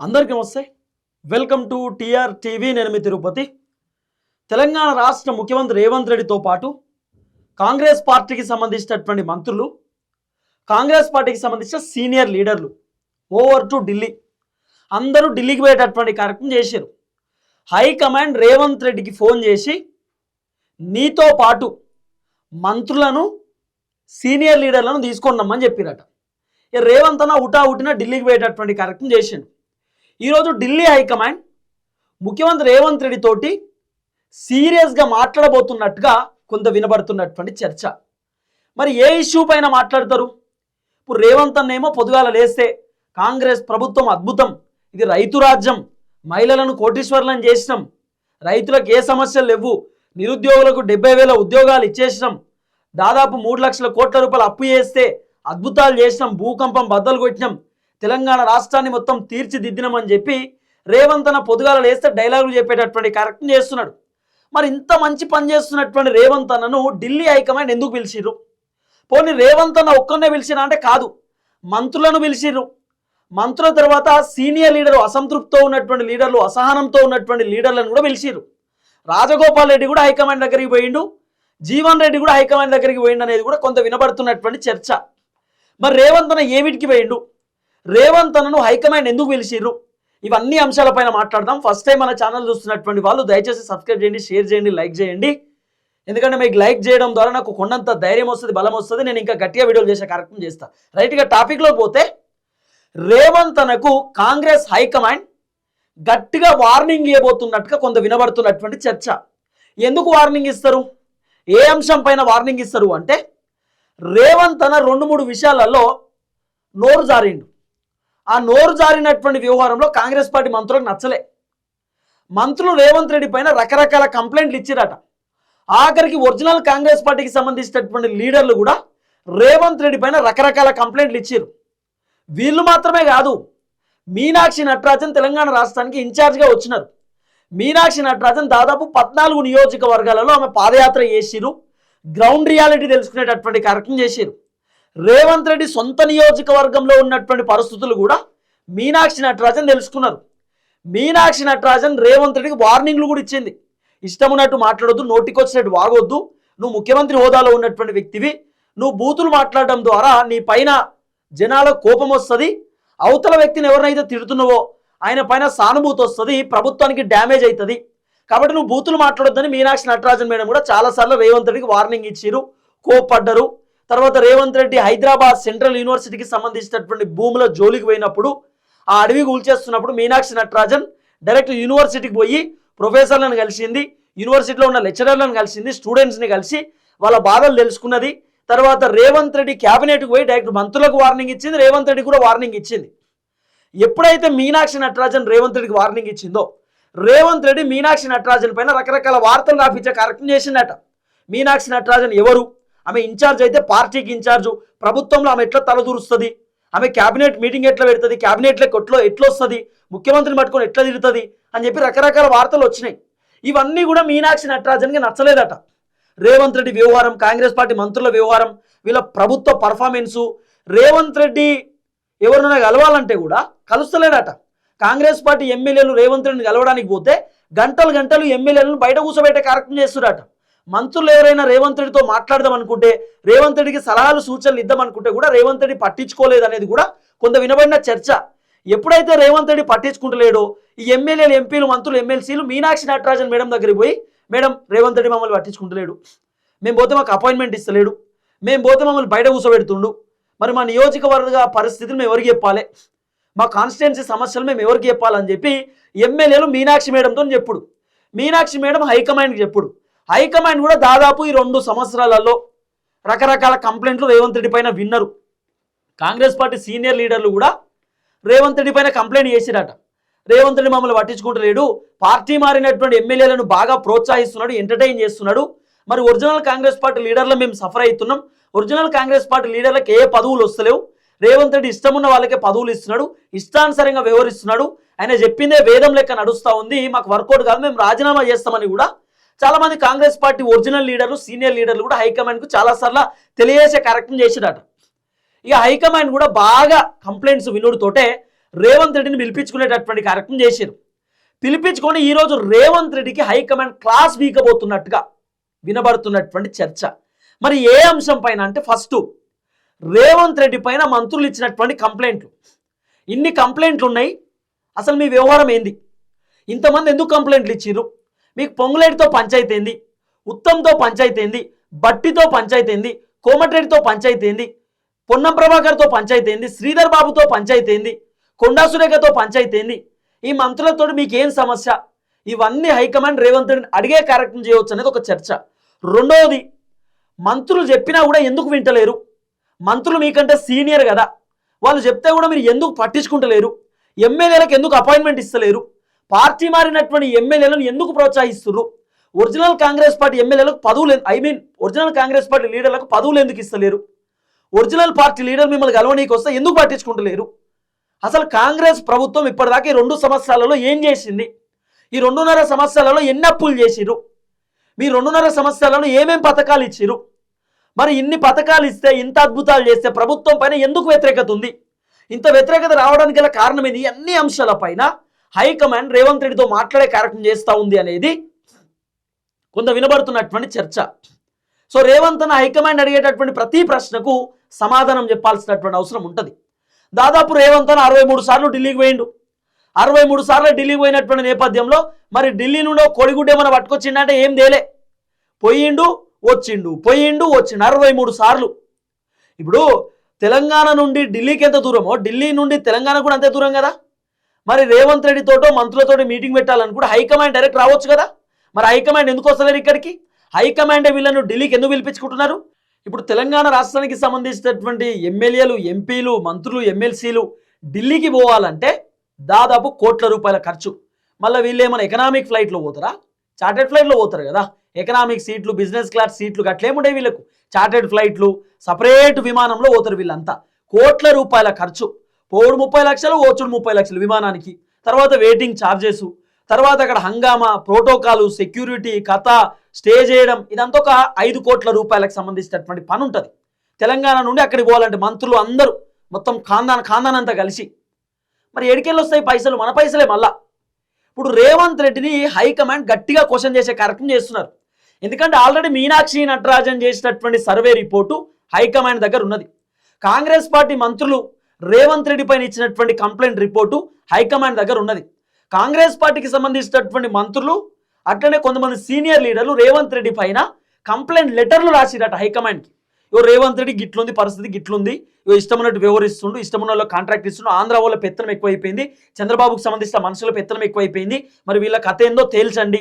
అందరికీ నమస్తే. Welcome to TR TV. నేను మీ తిరుపతి. తెలంగాణ రాష్ట్ర ముఖ్యమంత్రి రేవంత్ రెడ్డితో పాటు కాంగ్రెస్ పార్టీకి సంబంధించినటువంటి మంత్రులు కాంగ్రెస్ పార్టీకి సంబంధించిన సీనియర్ లీడర్లు ఓవర్ టు ఢిల్లీ. అందరూ ఢిల్లీకి పోయేటటువంటి కార్యక్రమం చేశారు. హైకమాండ్ రేవంత్ రెడ్డికి ఫోన్ చేసి నీతో పాటు మంత్రులను సీనియర్ లీడర్లను తీసుకున్నామని చెప్పిరట. రేవంత్ అన్న ఉటా ఉటిన ఢిల్లీకి పోయేటటువంటి కార్యక్రమం చేసిండు. ఈరోజు ఢిల్లీ హైకమాండ్ ముఖ్యమంత్రి రేవంత్ రెడ్డి తోటి సీరియస్గా మాట్లాడబోతున్నట్టుగా కొంత వినబడుతున్నటువంటి చర్చ. మరి ఏ ఇష్యూ పైన మాట్లాడతారు? ఇప్పుడు రేవంత్ అన్నేమో పొదుగాల లేస్తే కాంగ్రెస్ ప్రభుత్వం అద్భుతం ఇది రైతు రాజ్యం మహిళలను కోటీశ్వర్లను చేసినాం రైతులకు ఏ సమస్యలు లేవు నిరుద్యోగులకు డెబ్బై వేల ఉద్యోగాలు ఇచ్చేసినాం దాదాపు మూడు లక్షల కోట్ల రూపాయలు అప్పు చేస్తే అద్భుతాలు చేసినాం భూకంపం బద్దలు కొట్టినాం తెలంగాణ రాష్ట్రాన్ని మొత్తం తీర్చిదిద్దినామని చెప్పి రేవంత్ అన్న పొదుగాలు వేస్తే డైలాగులు చెప్పేటటువంటి కార్యక్రమం చేస్తున్నాడు. మరి ఇంత మంచి పని చేస్తున్నటువంటి రేవంత్ అన్నను ఢిల్లీ హైకమాండ్ ఎందుకు పిలిచిర్రు? పోనీ రేవంత్ అన్న ఒక్కరినే పిలిచినా అంటే కాదు మంత్రులను పిలిచిర్రు. మంత్రుల తర్వాత సీనియర్ లీడర్ అసంతృప్తితో ఉన్నటువంటి లీడర్లు అసహనంతో ఉన్నటువంటి లీడర్లను కూడా పిలిచిర్రు. రాజగోపాల్ రెడ్డి కూడా హైకమాండ్ దగ్గరికి పోయిండు. జీవన్ రెడ్డి కూడా హైకమాండ్ దగ్గరికి పోయిండు అనేది కూడా కొంత వినబడుతున్నటువంటి చర్చ. మరి రేవంత్ అన్న ఏమిటికి పోయిండు? రేవంత్ అన్నను హైకమాండ్ ఎందుకు పిలిచిర్రు? ఇవన్నీ అంశాలపైన మాట్లాడదాం. ఫస్ట్ టైం మన ఛానల్ చూస్తున్నటువంటి వాళ్ళు దయచేసి సబ్స్క్రైబ్ చేయండి షేర్ చేయండి లైక్ చేయండి. ఎందుకంటే మీకు లైక్ చేయడం ద్వారా నాకు కొండంత ధైర్యం వస్తుంది బలం వస్తుంది. నేను ఇంకా గట్టిగా వీడియోలు చేసే కార్యక్రమం చేస్తా. రైట్గా టాపిక్లో పోతే రేవంత్ అనకు కాంగ్రెస్ హైకమాండ్ గట్టిగా వార్నింగ్ ఇవ్వబోతున్నట్టుగా కొంత వినబడుతున్నటువంటి చర్చ. ఎందుకు వార్నింగ్ ఇస్తారు? ఏ అంశం పైన వార్నింగ్ ఇస్తారు అంటే రేవంత్ అన్న రెండు మూడు విషయాలలో నోరు జారిండు. ఆ నోరు జారినటువంటి వ్యవహారంలో కాంగ్రెస్ పార్టీ మంత్రులకు నచ్చలే. మంత్రులు రేవంత్ రెడ్డి పైన రకరకాల కంప్లైంట్లు ఇచ్చిరట. ఆఖరికి ఒరిజినల్ కాంగ్రెస్ పార్టీకి సంబంధించినటువంటి లీడర్లు కూడా రేవంత్ రెడ్డి పైన రకరకాల కంప్లైంట్లు ఇచ్చారు. వీళ్ళు మాత్రమే కాదు మీనాక్షి నటరాజన్ తెలంగాణ రాష్ట్రానికి ఇన్ఛార్జ్గా వచ్చినారు. మీనాక్షి నటరాజన్ దాదాపు పద్నాలుగు నియోజకవర్గాలలో ఆమె పాదయాత్ర చేసిరు గ్రౌండ్ రియాలిటీ తెలుసుకునేటటువంటి కార్యక్రమం చేసిరు. రేవంత్ రెడ్డి సొంత నియోజకవర్గంలో ఉన్నటువంటి పరిస్థితులు కూడా మీనాక్షి నటరాజన్ తెలుసుకున్నారు. మీనాక్షి నటరాజన్ రేవంత్ రెడ్డికి వార్నింగ్లు కూడా ఇచ్చింది. ఇష్టం ఉన్నట్టు మాట్లాడొద్దు నోటికొచ్చినట్టు వాగొద్దు. నువ్వు ముఖ్యమంత్రి హోదాలో ఉన్నటువంటి వ్యక్తివి. నువ్వు బూతులు మాట్లాడడం ద్వారా నీ పైన జనాల కోపం వస్తుంది. అవతల వ్యక్తిని ఎవరినైతే తిడుతున్నావో ఆయన పైన సానుభూతి వస్తుంది ప్రభుత్వానికి డ్యామేజ్ అవుతుంది కాబట్టి నువ్వు బూతులు మాట్లాడొద్దని మీనాక్షి నటరాజన్ మేడం కూడా చాలాసార్లు రేవంత్ రెడ్డికి వార్నింగ్ ఇచ్చారు కోప్పడ్డరు. తర్వాత రేవంత్ రెడ్డి హైదరాబాద్ సెంట్రల్ యూనివర్సిటీకి సంబంధించినటువంటి భూముల జోలికి పోయినప్పుడు ఆ అడవి కూల్చేస్తున్నప్పుడు మీనాక్షి నటరాజన్ డైరెక్ట్ యూనివర్సిటీకి పోయి ప్రొఫెసర్లను కలిసింది యూనివర్సిటీలో ఉన్న లెక్చరర్లను కలిసింది స్టూడెంట్స్ని కలిసి వాళ్ళ బాధలు తెలుసుకున్నది. తర్వాత రేవంత్ రెడ్డి క్యాబినెట్కి పోయి డైరెక్ట్ మంత్రులకు వార్నింగ్ ఇచ్చింది రేవంత్ రెడ్డి కూడా వార్నింగ్ ఇచ్చింది. ఎప్పుడైతే మీనాక్షి నటరాజన్ రేవంత్ రెడ్డికి వార్నింగ్ ఇచ్చిందో రేవంత్ రెడ్డి మీనాక్షి నటరాజన్ పైన రకరకాల వార్తలు రాపించే కార్యక్రమం చేసిందట మీనాక్షి నటరాజన్ ఎవరు? ఆమె ఇన్ఛార్జ్ అయితే పార్టీకి ఇన్ఛార్జు. ప్రభుత్వంలో ఆమె ఎట్లా తలదూరుస్తుంది? ఆమె క్యాబినెట్ మీటింగ్ ఎట్లా పెడుతుంది? క్యాబినెట్లో ఎట్లా ఎట్లా వస్తుంది ముఖ్యమంత్రిని పట్టుకొని ఎట్లా తిరుగుతుంది? అని చెప్పి రకరకాల వార్తలు వచ్చినాయి. ఇవన్నీ కూడా మీనాక్షి నటరాజన్కి నచ్చలేదట. రేవంత్ రెడ్డి వ్యవహారం కాంగ్రెస్ పార్టీ మంత్రుల వ్యవహారం వీళ్ళ ప్రభుత్వ పర్ఫార్మెన్సు. రేవంత్ రెడ్డి ఎవరినైనా కలవాలంటే కూడా కలుస్తలేడట కాంగ్రెస్ పార్టీ ఎమ్మెల్యేలు రేవంత్ రెడ్డిని కలవడానికి పోతే గంటలు గంటలు ఎమ్మెల్యేలను బయట కూర్చోబెట్టే కార్యక్రమం చేస్తున్నారట మంత్రులు ఎవరైనా రేవంత్ రెడ్డితో మాట్లాడదాం అనుకుంటే రేవంత్ రెడ్డికి సలహాలు సూచనలు ఇద్దాం అనుకుంటే కూడా రేవంత్ రెడ్డి పట్టించుకోలేదు అనేది కూడా కొంత వినబడిన చర్చ. ఎప్పుడైతే రేవంత్ రెడ్డి పట్టించుకుంటలేడో ఈ ఎమ్మెల్యేలు ఎంపీలు మంత్రులు ఎమ్మెల్సీలు మీనాక్షి నటరాజన్ మేడం దగ్గరికి పోయి మేడం రేవంత్ రెడ్డి మమ్మల్ని పట్టించుకుంటలేడు. మేము పోతే మాకు అపాయింట్మెంట్ ఇస్తలేడు. మేము పోతే మమ్మల్ని బయట కూర్చోబెడుతుండు మరి మా నియోజకవర్గ పరిస్థితులు మేము ఎవరికి చెప్పాలి? మా కాన్స్టిట్యున్సీ సమస్యలు మేము ఎవరికి చెప్పాలని చెప్పి ఎమ్మెల్యేలు మీనాక్షి మేడంతో చెప్పుడు. మీనాక్షి మేడం హైకమాండ్కి చెప్పుడు. హైకమాండ్ కూడా దాదాపు ఈ రెండు సంవత్సరాలలో రకరకాల కంప్లైంట్లు రేవంత్ రెడ్డి పైన విన్నరు. కాంగ్రెస్ పార్టీ సీనియర్ లీడర్లు కూడా రేవంత్ రెడ్డి పైన కంప్లైంట్ చేసిరట. రేవంత్ రెడ్డి మమ్మల్ని పట్టించుకుంటలేడు. పార్టీ మారినటువంటి ఎమ్మెల్యేలను బాగా ప్రోత్సహిస్తున్నాడు ఎంటర్టైన్ చేస్తున్నాడు. మరి ఒరిజినల్ కాంగ్రెస్ పార్టీ లీడర్లు మేము సఫర్ అవుతున్నాం. ఒరిజినల్ కాంగ్రెస్ పార్టీ లీడర్లకు ఏ పదవులు వస్తలేవు. రేవంత్ రెడ్డి ఇష్టం ఉన్న వాళ్ళకే పదవులు ఇస్తున్నాడు. ఇష్టానుసారంగా వ్యవహరిస్తున్నాడు. ఆయన చెప్పిందే వేదం లెక్క నడుస్తూ ఉంది. మాకు వర్కౌట్ కాదు. మేము రాజీనామా చేస్తామని కూడా చాలా మంది కాంగ్రెస్ పార్టీ ఒరిజినల్ లీడర్లు సీనియర్ లీడర్లు కూడా హైకమాండ్కు చాలాసార్లు తెలియజేసే కార్యక్రమం చేసిరట ఇక హైకమాండ్ కూడా బాగా కంప్లైంట్స్ వినుడుతోటే రేవంత్ రెడ్డిని పిలిపించుకునేటటువంటి కార్యక్రమం చేశారు పిలిపించుకొని ఈరోజు రేవంత్ రెడ్డికి హైకమాండ్ క్లాస్ వీకబోతున్నట్టుగా వినబడుతున్నటువంటి చర్చ. మరి ఏ అంశం పైన అంటే ఫస్ట్ రేవంత్ రెడ్డి పైన మంత్రులు ఇచ్చినటువంటి కంప్లైంట్లు. ఇన్ని కంప్లైంట్లు ఉన్నాయి అసలు మీ వ్యవహారం ఏంది? ఇంతమంది ఎందుకు కంప్లైంట్లు ఇచ్చిర్రు? మీకు పొంగులేటితో పంచాయతీ ఏంది ఉత్తమ్తో పంచాయతీ ఏంది బట్టితో పంచాయతీ ఏంది కోమటిరెడ్డితో పంచాయతీ ఏంది పొన్నం ప్రభాకర్తో పంచాయతీ ఏంది శ్రీధర్ బాబుతో పంచాయతీ ఏంది కొండా సురేఖతో పంచాయతీ ఏంది ఈ మంత్రులతో మీకు ఏం సమస్య? ఇవన్నీ హైకమాండ్ రేవంత్ రెడ్డిని అడిగే కార్యక్రమం చేయవచ్చు అనేది ఒక చర్చ. రెండవది మంత్రులు చెప్పినా కూడా ఎందుకు వింటలేరు? మంత్రులు మీకంటే సీనియర్ కదా. వాళ్ళు చెప్తే కూడా మీరు ఎందుకు పట్టించుకుంటలేరు? ఎమ్మెల్యేలకు ఎందుకు అపాయింట్మెంట్ ఇస్తలేరు? పార్టీ మారినటువంటి ఎమ్మెల్యేలను ఎందుకు ప్రోత్సహిస్తున్నారు ఒరిజినల్ కాంగ్రెస్ పార్టీ ఎమ్మెల్యేలకు పదవులు I mean original Congress party లీడర్లకు పదవులు ఎందుకు ఇస్తలేరు? ఒరిజినల్ పార్టీ లీడర్ మిమ్మల్ని గెలవనీకి వస్తే ఎందుకు పట్టించుకుంటలేరు? అసలు కాంగ్రెస్ ప్రభుత్వం ఇప్పటిదాకా ఈ రెండు సంవత్సరాలలో ఏం చేసింది? ఈ రెండున్నర సంవత్సరాలలో ఎన్ని అప్పులు చేసిరు మీ రెండున్నర సంవత్సరాలలో ఏమేం పథకాలు ఇచ్చిరు మరి ఇన్ని పథకాలు ఇస్తే ఇంత అద్భుతాలు చేస్తే ప్రభుత్వం పైన ఎందుకు వ్యతిరేకత ఉంది? ఇంత వ్యతిరేకత రావడానికి గల కారణం ఇది ఈ అన్ని అంశాలపైన హైకమాండ్ రేవంత్ రెడ్డితో మాట్లాడే కార్యక్రమం చేస్తూ ఉంది అనేది కొంత వినబడుతున్నటువంటి చర్చ. సో రేవంత్ అన్న హైకమాండ్ అడిగేటటువంటి ప్రతి ప్రశ్నకు సమాధానం చెప్పాల్సినటువంటి అవసరం ఉంటుంది. దాదాపు రేవంత్ అన్న అరవై మూడు సార్లు ఢిల్లీకి పోయిండు. అరవై మూడు సార్లు ఢిల్లీకి పోయినటువంటి నేపథ్యంలో మరి ఢిల్లీ నుండి ఓ కోడిగుడ్డ ఏమైనా పట్టుకొచ్చిండంటే ఏం తేలే. పోయిండు వచ్చిండు పోయిండు వచ్చిండు. అరవై మూడు సార్లు. ఇప్పుడు తెలంగాణ నుండి ఢిల్లీకి ఎంత దూరమో ఢిల్లీ నుండి తెలంగాణ కూడా అంతే దూరం కదా? మరి రేవంత్ రెడ్డితోటో మంత్రులతోటి మీటింగ్ పెట్టాలని కూడా హైకమాండ్ డైరెక్ట్ రావచ్చు కదా? మరి హైకమాండ్ ఎందుకు వస్తలేరు ఇక్కడికి? హైకమాండ్ వీళ్ళను ఢిల్లీకి ఎందుకు పిలిపించుకుంటున్నారు? ఇప్పుడు తెలంగాణ రాష్ట్రానికి సంబంధించినటువంటి ఎమ్మెల్యేలు ఎంపీలు మంత్రులు ఎమ్మెల్సీలు ఢిల్లీకి పోవాలంటే దాదాపు కోట్ల రూపాయల ఖర్చు. మళ్ళీ వీళ్ళు ఏమైనా ఎకనామిక్ ఫ్లైట్లో పోతారా? చార్టెడ్ ఫ్లైట్లో పోతారు కదా? ఎకనామిక్ సీట్లు బిజినెస్ క్లాస్ సీట్లు అట్లేముండే వీళ్ళకు. చార్టెడ్ ఫ్లైట్లు సపరేట్ విమానంలో పోతారు వీళ్ళంతా. కోట్ల రూపాయల ఖర్చు. పోడు ముప్పై లక్షలు ఓచుడు ముప్పై లక్షలు విమానానికి. తర్వాత వెయిటింగ్ ఛార్జెస్ తర్వాత అక్కడ హంగామా ప్రోటోకాలు సెక్యూరిటీ కథ స్టే చేయడం ఇదంతా ఒక ఐదు కోట్ల రూపాయలకు సంబంధించినటువంటి పని ఉంటుంది. తెలంగాణ నుండి అక్కడికి పోవాలంటే మంత్రులు అందరూ మొత్తం ఖాందాన్ ఖాందాన్ అంతా కలిసి. మరి ఎడికెళ్ళి వస్తాయి పైసలు? మన పైసలే మళ్ళా. ఇప్పుడు రేవంత్ రెడ్డిని హైకమాండ్ గట్టిగా క్వశ్చన్ చేసే కార్యక్రమం చేస్తున్నారు. ఎందుకంటే ఆల్రెడీ మీనాక్షి నటరాజన్ చేసినటువంటి సర్వే రిపోర్టు హైకమాండ్ దగ్గర ఉన్నది. కాంగ్రెస్ పార్టీ మంత్రులు రేవంత్ రెడ్డి పైన ఇచ్చినటువంటి కంప్లైంట్ రిపోర్టు హైకమాండ్ దగ్గర ఉన్నది. కాంగ్రెస్ పార్టీకి సంబంధించినటువంటి మంత్రులు అట్లనే కొంతమంది సీనియర్ లీడర్లు రేవంత్ రెడ్డి పైన కంప్లైంట్ లెటర్లు రాసిరట హైకమాండ్కి. ఇవ్వ రేవంత్ రెడ్డి గిట్లుంది పరిస్థితి గిట్లుంది ఇవ్వ ఇష్టమైనట్టు వ్యవహరిస్తుండు ఇష్టమున్న వాళ్ళు కాంట్రాక్ట్ ఇస్తుండు ఆంధ్ర వాళ్ళ పెత్తనం ఎక్కువైపోయింది చంద్రబాబుకు సంబంధించిన మనుషుల పెత్తనం ఎక్కువైపోయింది మరి వీళ్ళ కథ ఏందో తేల్చండి.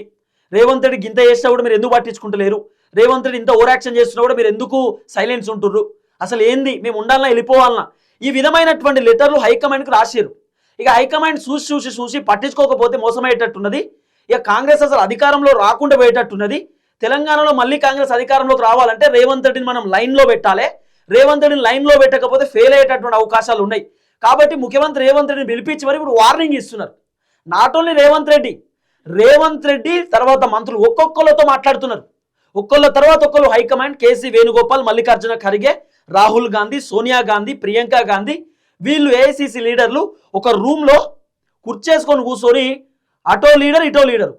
రేవంత్ రెడ్డి గింత చేసినా కూడా మీరు ఎందుకు పట్టించుకుంటలేరు? రేవంత్ రెడ్డి ఇంత ఓవర్ యాక్షన్ చేస్తున్నా కూడా మీరు ఎందుకు సైలెన్స్ ఉంటుర్రు? అసలు ఏంది? మేము ఉండాలన్నా వెళ్ళిపోవాలన్నా ఈ విధమైనటువంటి లెటర్లు హైకమాండ్కి రాశారు ఇక హైకమాండ్ చూసి చూసి చూసి పట్టించుకోకపోతే మోసమయ్యేటట్టున్నది. ఇక కాంగ్రెస్ అసలు అధికారంలో రాకుండా పోయేటట్టున్నది. తెలంగాణలో మళ్ళీ కాంగ్రెస్ అధికారంలోకి రావాలంటే రేవంత్ రెడ్డిని మనం లైన్లో పెట్టాలి. రేవంత్ రెడ్డిని లైన్లో పెట్టకపోతే ఫెయిల్ అయ్యేటటువంటి అవకాశాలు ఉన్నాయి. కాబట్టి ముఖ్యమంత్రి రేవంత్ రెడ్డిని పిలిపించి మరి ఇప్పుడు వార్నింగ్ ఇస్తున్నారు. నాట్ ఓన్లీ రేవంత్ రెడ్డి రేవంత్ రెడ్డి తర్వాత మంత్రులు ఒక్కొక్కరితో మాట్లాడుతున్నారు. ఒక్కళ్ళ తర్వాత ఒక్కళ్ళు high command KC Venugopal Mallikarjun Kharge Rahul Gandhi Sonia Gandhi Priyanka Gandhi వీళ్ళు ఏఐసిసి లీడర్లు ఒక రూమ్లో కుర్చేసుకొని కూర్చొని అటో లీడర్ ఇటో లీడర్.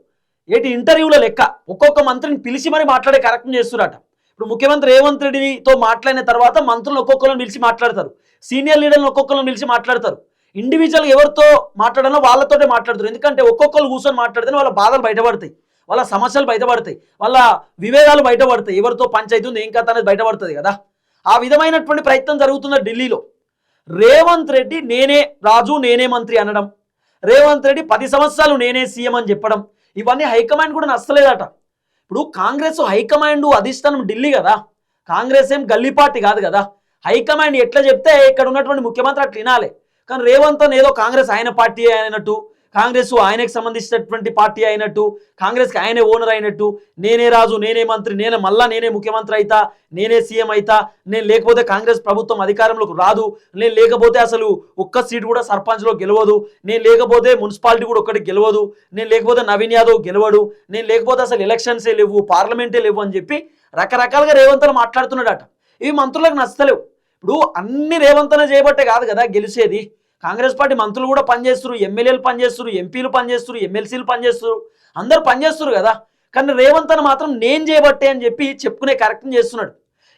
ఏంటి ఇంటర్వ్యూల లెక్క. ఒక్కొక్క మంత్రిని పిలిచి మరి మాట్లాడే కార్యక్రమం చేస్తున్నారట ఇప్పుడు ముఖ్యమంత్రి రేవంత్ రెడ్డితో మాట్లాడిన తర్వాత మంత్రులను ఒక్కొక్కరిని పిలిచి మాట్లాడతారు. సీనియర్ లీడర్లను ఒక్కొక్కరిని పిలిచి మాట్లాడతారు. ఇండివిజువల్ ఎవరితో మాట్లాడాలో వాళ్ళతోటే మాట్లాడతారు. ఎందుకంటే ఒక్కొక్కరు కూర్చొని మాట్లాడితేనే వాళ్ళ బాధలు బయటపడతాయి. వాళ్ళ సమస్యలు బయటపడతాయి. వాళ్ళ వివేకాలు బయటపడతాయి. ఎవరితో పంచాయతీ ఉంది ఏం కథ అనేది బయటపడుతుంది కదా. ఆ విధమైనటువంటి ప్రయత్నం జరుగుతున్న ఢిల్లీలో. రేవంత్ రెడ్డి నేనే రాజు నేనే మంత్రి అనడం. రేవంత్ రెడ్డి పది సంవత్సరాలు నేనే సీఎం అని చెప్పడం. ఇవన్నీ హైకమాండ్ కూడా నచ్చలేదట. ఇప్పుడు కాంగ్రెస్ హైకమాండ్ అధిష్టానం ఢిల్లీ కదా. కాంగ్రెస్ ఏం గల్లీ పార్టీ కాదు కదా. హైకమాండ్ ఎట్లా చెప్తే ఇక్కడ ఉన్నటువంటి ముఖ్యమంత్రి అట్లా వినాలి. కానీ రేవంత్ ఏదో కాంగ్రెస్ ఆయన పార్టీ అయినట్టు కాంగ్రెస్ ఆయనకు సంబంధించినటువంటి పార్టీ అయినట్టు కాంగ్రెస్కి ఆయనే ఓనర్ అయినట్టు నేనే రాజు నేనే మంత్రి నేనే మళ్ళా నేనే ముఖ్యమంత్రి అయితా నేనే సీఎం అయితా నేను లేకపోతే కాంగ్రెస్ ప్రభుత్వం అధికారంలోకి రాదు నేను లేకపోతే అసలు ఒక్క సీటు కూడా సర్పంచ్లో గెలవదు నేను లేకపోతే మున్సిపాలిటీ కూడా ఒక్కటి గెలవదు నేను లేకపోతే నవీన్ యాదవ్ గెలవడు నేను లేకపోతే అసలు ఎలక్షన్సే లేవు పార్లమెంటే లేవు అని చెప్పి రకరకాలుగా రేవంతలు మాట్లాడుతున్నాడట. ఇవి మంత్రులకు నచ్చలేవు. ఇప్పుడు అన్ని రేవంతన చేయబట్టే కాదు కదా గెలిచేది. కాంగ్రెస్ పార్టీ మంత్రులు కూడా పనిచేస్తారు ఎమ్మెల్యేలు పనిచేస్తారు ఎంపీలు పనిచేస్తారు ఎమ్మెల్సీలు పనిచేస్తారు అందరూ పనిచేస్తారు కదా. కానీ రేవంత్ అని మాత్రం నేను చేయబట్టే అని చెప్పి చెప్పుకునే కార్యక్రమం చేస్తున్నాడు.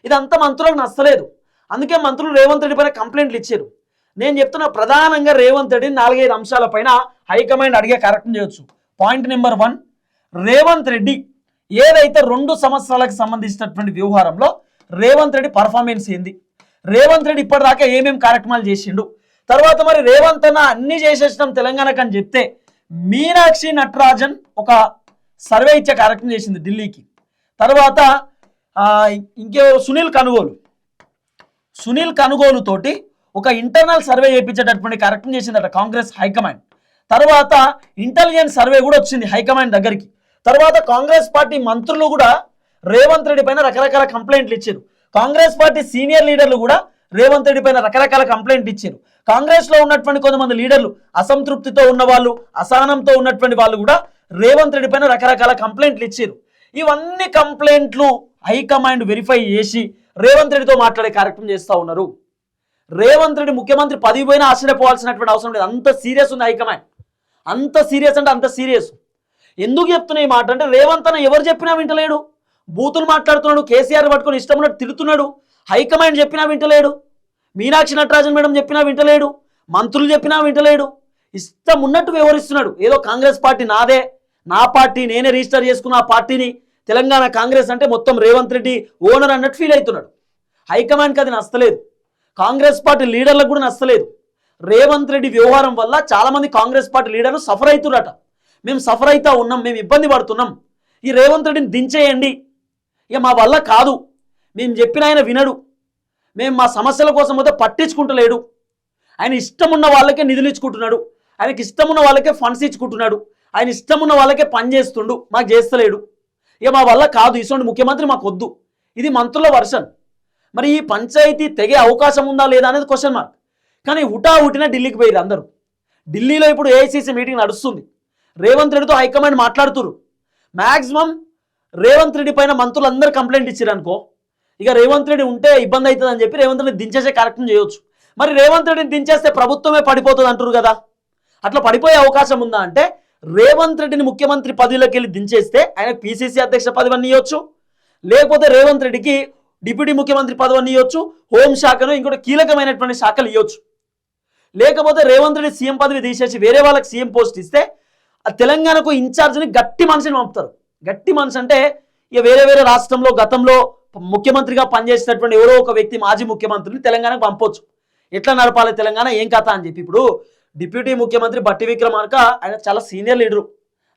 ఇదంతా మంత్రులకు నచ్చలేదు. అందుకే మంత్రులు రేవంత్ రెడ్డి పైన కంప్లైంట్లు ఇచ్చారు. నేను చెప్తున్నా ప్రధానంగా రేవంత్ రెడ్డి నాలుగైదు అంశాలపైన హైకమాండ్ అడిగే కార్యక్రమం చేయొచ్చు. Point number one Revanth Reddy ఏదైతే రెండు సంవత్సరాలకు సంబంధించినటువంటి వ్యవహారంలో రేవంత్ రెడ్డి పర్ఫార్మెన్స్ ఏంది? రేవంత్ రెడ్డి ఇప్పటిదాకా ఏమేమి కార్యక్రమాలు చేసిండు? తర్వాత మరి రేవంత్ అన్న అన్ని చేసేసినాం తెలంగాణకు అని చెప్తే మీనాక్షి నటరాజన్ ఒక సర్వే ఇచ్చే కార్యక్రమం చేసింది ఢిల్లీకి. తర్వాత ఇంకే సునీల్ కనుగోలు. సునీల్ కనుగోలు తోటి ఒక ఇంటర్నల్ సర్వే చేయించేటటువంటి కార్యక్రమం చేసిందట కాంగ్రెస్ హైకమాండ్. తర్వాత ఇంటెలిజెన్స్ సర్వే కూడా వచ్చింది హైకమాండ్ దగ్గరికి. తర్వాత కాంగ్రెస్ పార్టీ మంత్రులు కూడా రేవంత్ రెడ్డి పైన రకరకాల కంప్లైంట్లు ఇచ్చారు. కాంగ్రెస్ పార్టీ సీనియర్ లీడర్లు కూడా రేవంత్ రెడ్డి పైన రకరకాల కంప్లైంట్ ఇచ్చారు. కాంగ్రెస్లో ఉన్నటువంటి కొంతమంది లీడర్లు అసంతృప్తితో ఉన్న వాళ్ళు అసహనంతో ఉన్నటువంటి వాళ్ళు కూడా రేవంత్ రెడ్డి పైన రకరకాల కంప్లైంట్లు ఇచ్చారు. ఇవన్నీ కంప్లైంట్లు హైకమాండ్ వెరిఫై చేసి రేవంత్ రెడ్డితో మాట్లాడే కార్యక్రమం చేస్తూ ఉన్నారు. రేవంత్ రెడ్డి ముఖ్యమంత్రి పదవి పోయినా ఆశ్చర్యపోవాల్సినటువంటి అవసరం లేదు. అంత సీరియస్ ఉంది హైకమాండ్. అంత సీరియస్ అంటే అంత సీరియస్. ఎందుకు చెప్తున్నా ఈ మాట అంటే రేవంత్ అన్న ఎవరు చెప్పినా వింటలేడు. బూతులు మాట్లాడుతున్నాడు కేసీఆర్ పట్టుకొని ఇష్టం ఉన్నట్టు తిడుతున్నాడు. హైకమాండ్ చెప్పినా వింటలేడు. మీనాక్షి నటరాజన్ మేడం చెప్పినా వింటలేడు మంత్రులు చెప్పినా వింటలేడు. ఇష్టం ఉన్నట్టు వివరిస్తున్నాడు ఏదో కాంగ్రెస్ పార్టీ నాదే నా పార్టీ నేనే రిజిస్టర్ చేసుకున్న ఆ పార్టీని తెలంగాణ కాంగ్రెస్ అంటే మొత్తం రేవంత్ రెడ్డి ఓనర్ అన్నట్టు ఫీల్ అవుతున్నాడు. హైకమాండ్కి అది నచ్చలేదు. కాంగ్రెస్ పార్టీ లీడర్లకు కూడా నచ్చలేదు. రేవంత్ రెడ్డి వ్యవహారం వల్ల చాలామంది కాంగ్రెస్ పార్టీ లీడర్లు సఫర్ అవుతున్నారట మేము సఫర్ అవుతా ఉన్నాం మేము ఇబ్బంది పడుతున్నాం. ఈ రేవంత్ రెడ్డిని దించేయండి. ఇక మా వల్ల కాదు. మేము చెప్పిన ఆయన వినడు. మేము మా సమస్యల కోసం అయితే పట్టించుకుంటలేడు. ఆయన ఇష్టం ఉన్న వాళ్ళకే నిధులు ఇచ్చుకుంటున్నాడు. ఆయనకి ఇష్టం ఉన్న వాళ్ళకే ఫండ్స్ ఇచ్చుకుంటున్నాడు. ఆయన ఇష్టం ఉన్న వాళ్ళకే పని చేస్తుండు. మాకు చేస్తలేడు. ఇక మా వల్ల కాదు. ఇటువంటి ముఖ్యమంత్రి మాకు వద్దు. ఇది మంత్రుల వర్షన్. మరి ఈ పంచాయతీ తెగే అవకాశం ఉందా లేదా అనేది క్వశ్చన్ మార్క్ కానీ హుటా హుటిన ఢిల్లీకి పోయారు అందరూ. ఢిల్లీలో ఇప్పుడు ఏఐసీసీ మీటింగ్ నడుస్తుంది. రేవంత్ రెడ్డితో హైకమాండ్ మాట్లాడుతురు మ్యాక్సిమం రేవంత్ రెడ్డి పైన మంత్రులు అందరూ కంప్లైంట్ ఇచ్చారు అనుకో. ఇక రేవంత్ రెడ్డి ఉంటే ఇబ్బంది అవుతుంది అని చెప్పి రేవంత్ రెడ్డి దించేసే కార్యక్రమం చేయొచ్చు. మరి రేవంత్ రెడ్డిని దించేస్తే ప్రభుత్వమే పడిపోతుంది అంటారు కదా. అట్లా పడిపోయే అవకాశం ఉందా అంటే రేవంత్ రెడ్డిని ముఖ్యమంత్రి పదవిలోకి వెళ్ళి దించేస్తే ఆయన పిసిసి అధ్యక్ష పదవిని ఇవ్వచ్చు. లేకపోతే రేవంత్ రెడ్డికి డిప్యూటీ ముఖ్యమంత్రి పదవిని ఇవ్వచ్చు. హోం శాఖను ఇంకోటి కీలకమైనటువంటి శాఖలు ఇవ్వచ్చు. లేకపోతే రేవంత్ రెడ్డి సీఎం పదవి తీసేసి వేరే వాళ్ళకి సీఎం పోస్ట్ ఇస్తే ఆ తెలంగాణకు ఇన్ఛార్జ్ని గట్టి మనిషిని పంపుతారు. గట్టి మనిషి అంటే ఇక వేరే వేరే రాష్ట్రంలో గతంలో ముఖ్యమంత్రిగా పనిచేసినటువంటి ఎవరో ఒక వ్యక్తి మాజీ ముఖ్యమంత్రిని తెలంగాణకు పంపొచ్చు. ఎట్లా నడపాలి తెలంగాణ? ఏం కథ అని చెప్పి. ఇప్పుడు డిప్యూటీ ముఖ్యమంత్రి బట్టి విక్రమార్క ఆయన చాలా సీనియర్ లీడరు.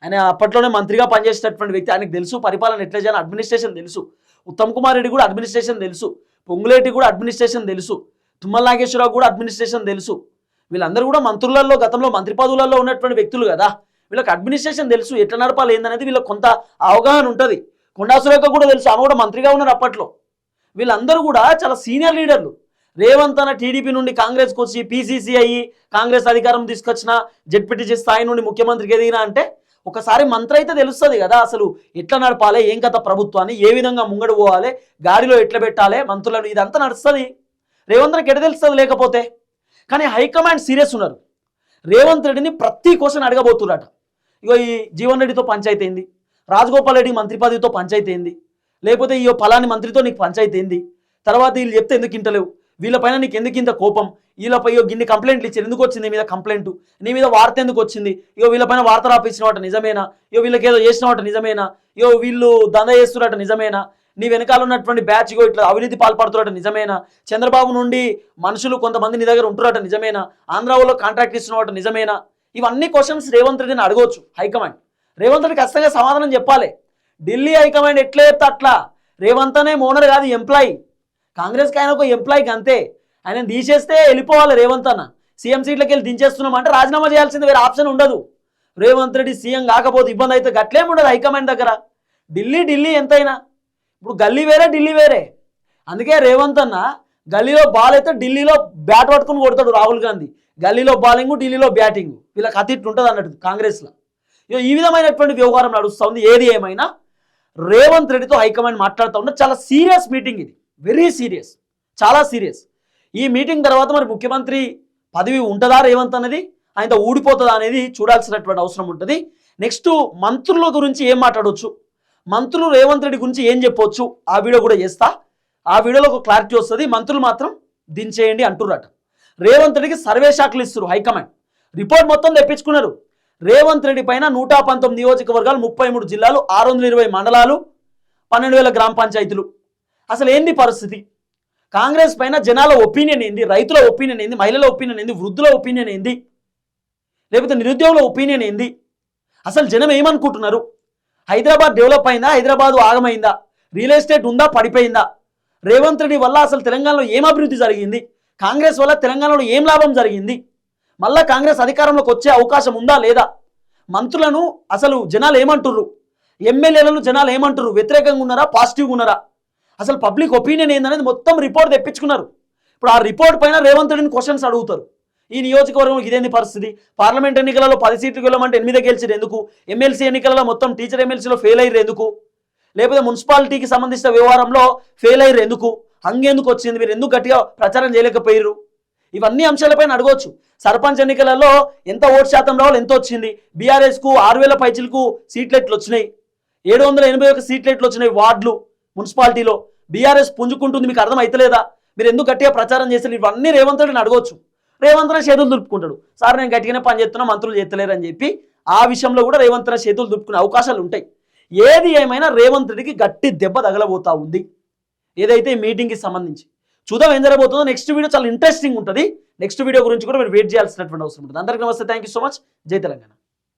ఆయన అప్పట్లోనే మంత్రిగా పనిచేసినటువంటి వ్యక్తి. ఆయనకు తెలుసు పరిపాలన ఎట్లా చేయాలి అడ్మినిస్ట్రేషన్ తెలుసు. ఉత్తమ్ కుమార్ రెడ్డి కూడా అడ్మినిస్ట్రేషన్ తెలుసు. పొంగులేటి కూడా అడ్మినిస్ట్రేషన్ తెలుసు. తుమ్మల నాగేశ్వరరావు కూడా అడ్మినిస్ట్రేషన్ తెలుసు. వీళ్ళందరూ కూడా మంత్రులలో గతంలో మంత్రి పదవులలో ఉన్నటువంటి వ్యక్తులు కదా. వీళ్ళకి అడ్మినిస్ట్రేషన్ తెలుసు. ఎట్లా నడపాలి ఏందనేది వీళ్ళకి కొంత అవగాహన ఉంటుంది. కొండా సురేఖ కూడా తెలుసు. ఆమె కూడా మంత్రిగా ఉన్నారు అప్పట్లో. వీళ్ళందరూ కూడా చాలా సీనియర్ లీడర్లు. రేవంత్ అన్న టీడీపీ నుండి కాంగ్రెస్కి వచ్చి పీసీసీ అయ్యి కాంగ్రెస్ అధికారం తీసుకొచ్చిన జడ్పీటీసీ స్థాయి నుండి ముఖ్యమంత్రికి ఎదిగినా అంటే ఒకసారి మంత్రి అయితే తెలుస్తుంది కదా అసలు ఎట్లా నడపాలి ఏం కథ ప్రభుత్వాన్ని ఏ విధంగా ముంగడు పోవాలి గాడిలో ఎట్లా పెట్టాలి మంత్రులను ఇదంతా నడుస్తుంది. రేవంత్ ఎట తెలుస్తుంది లేకపోతే? కానీ హైకమాండ్ సీరియస్ ఉన్నారు. రేవంత్ రెడ్డిని ప్రతి క్వశ్చన్ అడగబోతున్నారట ఇగో ఈ జీవన్ రెడ్డితో పంచాయతీ అయింది. రాజగోపాల్ రెడ్డి మంత్రి పదవితో పంచాయతీ ఏంది లేకపోతే ఈ ఫలాని మంత్రితో నీకు పంచాయతీ ఏంది తర్వాత వీళ్ళు చెప్తే ఎందుకు ఇంటలేవు? వీళ్ళపైన నీకు ఎందుకు ఇంత కోపం? వీళ్ళపై గిన్ని కంప్లైంట్లు ఇచ్చారు. ఎందుకు వచ్చింది మీద కంప్లైంట్? నీ మీద వార్త ఎందుకు వచ్చింది? ఇగో వీళ్ళపైన వార్త రాపించిన వాట నిజమేనా? ఇగో వీళ్ళకి ఏదో చేసిన వాట నిజమేనా? ఇగో వీళ్ళు దంద చేస్తున్నట్టు నిజమేనా? నీ వెనకాల ఉన్నటువంటి బ్యాచ్ ఇగో ఇట్లా అవినీతి పాల్పడుతున్నట్టు నిజమేనా? చంద్రబాబు నుండి మనుషులు కొంతమంది నీ దగ్గర ఉంటున్నట్టు నిజమేనా? ఆంధ్రాలో కాంట్రాక్ట్ ఇస్తున్నట్టు నిజమేనా? ఇవన్నీ క్వశ్చన్స్ రేవంత్ రెడ్డిని అడగవచ్చు హైకమాండ్. రేవంత్ రెడ్డి ఖచ్చితంగా సమాధానం చెప్పాలి. ఢిల్లీ హైకమాండ్ ఎట్లా చెప్తే అట్లా. రేవంత్ అనే ఓనర్ కాదు ఎంప్లాయీ. కాంగ్రెస్కి ఆయన ఒక ఎంప్లాయీకి అంతే. ఆయన తీసేస్తే వెళ్ళిపోవాలి రేవంత్ అన్న. సీఎం సీట్లకి వెళ్ళి దించేస్తున్నాం అంటే రాజీనామా చేయాల్సింది వేరే ఆప్షన్ ఉండదు. రేవంత్ రెడ్డి సీఎం కాకపోతే ఇబ్బంది అయితే గట్లేం ఉండదు హైకమాండ్ దగ్గర. ఢిల్లీ ఢిల్లీ ఎంతైనా. ఇప్పుడు గల్లీ వేరే ఢిల్లీ వేరే. అందుకే రేవంత్ అన్న గల్లీలో బాల్ అయితే ఢిల్లీలో బ్యాట్ పట్టుకుని కొడతాడు రాహుల్ గాంధీ. గల్లీలో బాలింగ్ ఢిల్లీలో బ్యాటింగ్ వీళ్ళకి అతి ఉంటుంది అన్నట్టు కాంగ్రెస్లో. ఈ విధమైనటువంటి వ్యవహారం నడుస్తుంది. ఏది ఏమైనా రేవంత్ రెడ్డితో హైకమాండ్ మాట్లాడుతూ ఉన్న చాలా సీరియస్ మీటింగ్ ఇది. Very serious. చాలా సీరియస్. ఈ మీటింగ్ తర్వాత మరి ముఖ్యమంత్రి పదవి ఉంటుందా రేవంత్ అనేది ఆయనతో ఊడిపోతుందా అనేది చూడాల్సినటువంటి అవసరం ఉంటుంది. నెక్స్ట్ మంత్రుల గురించి ఏం మాట్లాడవచ్చు మంత్రులు రేవంత్ రెడ్డి గురించి ఏం చెప్పొచ్చు? ఆ వీడియో కూడా చేస్తా. ఆ వీడియోలో ఒక క్లారిటీ వస్తుంది. మంత్రులు మాత్రం దించేయండి అంటుర్రట. రేవంత్ రెడ్డికి సర్వే శాఖలు ఇస్తారు హైకమాండ్. రిపోర్ట్ మొత్తం తెప్పించుకున్నారు. రేవంత్ రెడ్డి పైన నూట పంతొమ్మిది నియోజకవర్గాలు ముప్పై మూడు జిల్లాలు ఆరు వందల ఇరవై మండలాలు పన్నెండు వేల గ్రామ పంచాయతీలు. అసలు ఏంది పరిస్థితి? కాంగ్రెస్ పైన జనాల ఒపీనియన్ ఏంది? రైతుల ఒపీనియన్ ఏంది? మహిళల ఒపీనియన్ ఏంది? వృద్ధుల ఒపీనియన్ ఏంది? లేకపోతే నిరుద్యోగుల ఒపీనియన్ ఏంది? అసలు జనం ఏమనుకుంటున్నారు? హైదరాబాద్ డెవలప్ అయిందా? హైదరాబాద్ ఆగమైందా? రియల్ ఎస్టేట్ ఉందా? పడిపోయిందా? రేవంత్ రెడ్డి వల్ల అసలు తెలంగాణలో ఏం అభివృద్ధి జరిగింది? కాంగ్రెస్ వల్ల తెలంగాణలో ఏం లాభం జరిగింది? మళ్ళా కాంగ్రెస్ అధికారంలోకి వచ్చే అవకాశం ఉందా లేదా? మంత్రులను అసలు జనాలు ఏమంటుర్రు? ఎమ్మెల్యేలను జనాలు ఏమంటారు వ్యతిరేకంగా ఉన్నారా? పాజిటివ్గా ఉన్నారా? అసలు పబ్లిక్ ఒపీనియన్ ఏందనేది మొత్తం రిపోర్ట్ తెప్పించుకున్నారు. ఇప్పుడు ఆ రిపోర్ట్ పైన రేవంత్ రెడ్డిని క్వశ్చన్స్ అడుగుతారు. ఈ నియోజకవర్గం ఇదేంది పరిస్థితి? పార్లమెంట్ ఎన్నికలలో పది సీట్లు గెలవమంటే ఎనిమిది గెలిచారు ఎందుకు? ఎమ్మెల్సీ ఎన్నికలలో మొత్తం టీచర్ ఎమ్మెల్సీలో ఫెయిల్ అయ్యారు ఎందుకు? లేకపోతే మున్సిపాలిటీకి సంబంధించిన వ్యవహారంలో ఫెయిల్ అయ్యారు ఎందుకు? హంగెందుకు వచ్చింది? మీరు ఎందుకు గట్టిగా ప్రచారం చేయలేకపోయారు ఇవన్నీ అంశాలపైన అడగవచ్చు సర్పంచ్ ఎన్నికలలో ఎంత ఓటు శాతం రావాలి ఎంత వచ్చింది? బీఆర్ఎస్కు ఆరు వేల పైచిలకు సీట్లు ఎట్లు వచ్చినాయి. ఏడు వందల ఎనభై ఒక సీట్లు ఎట్లు వచ్చినాయి వార్డులు మున్సిపాలిటీలో. బీఆర్ఎస్ పుంజుకుంటుంది మీకు అర్థం అవుతలేదా మీరు ఎందుకు గట్టిగా ప్రచారం చేస్తారు ఇవన్నీ రేవంత్ రెడ్డిని అడగవచ్చు రేవంత్ రెడ్డి చేతులు దులుపుకుంటాడు. సార్ నేను గట్టిగానే పని చేస్తున్నా మంత్రులు చేస్తలేరు అని చెప్పి ఆ విషయంలో కూడా రేవంత్ రెడ్డి చేతులు దులుపుకునే అవకాశాలు ఉంటాయి. ఏది ఏమైనా రేవంత్ రెడ్డికి గట్టి దెబ్బ తగలబోతా ఉంది. ఏదైతే ఈ మీటింగ్కి సంబంధించి. చూద్దాం ఏం జరగబోతుందో. నెక్స్ట్ వీడియో చాలా ఇంట్రెస్టింగ్ ఉంటుంది. నెక్స్ట్ వీడియో గురించి కూడా మీరు వెయిట్ చేయాల్సినటువంటి అవసరం ఉంటుంది. అందరికీ నమస్తే. థ్యాంక్ యూ సో మచ్ జై తెలంగాణ.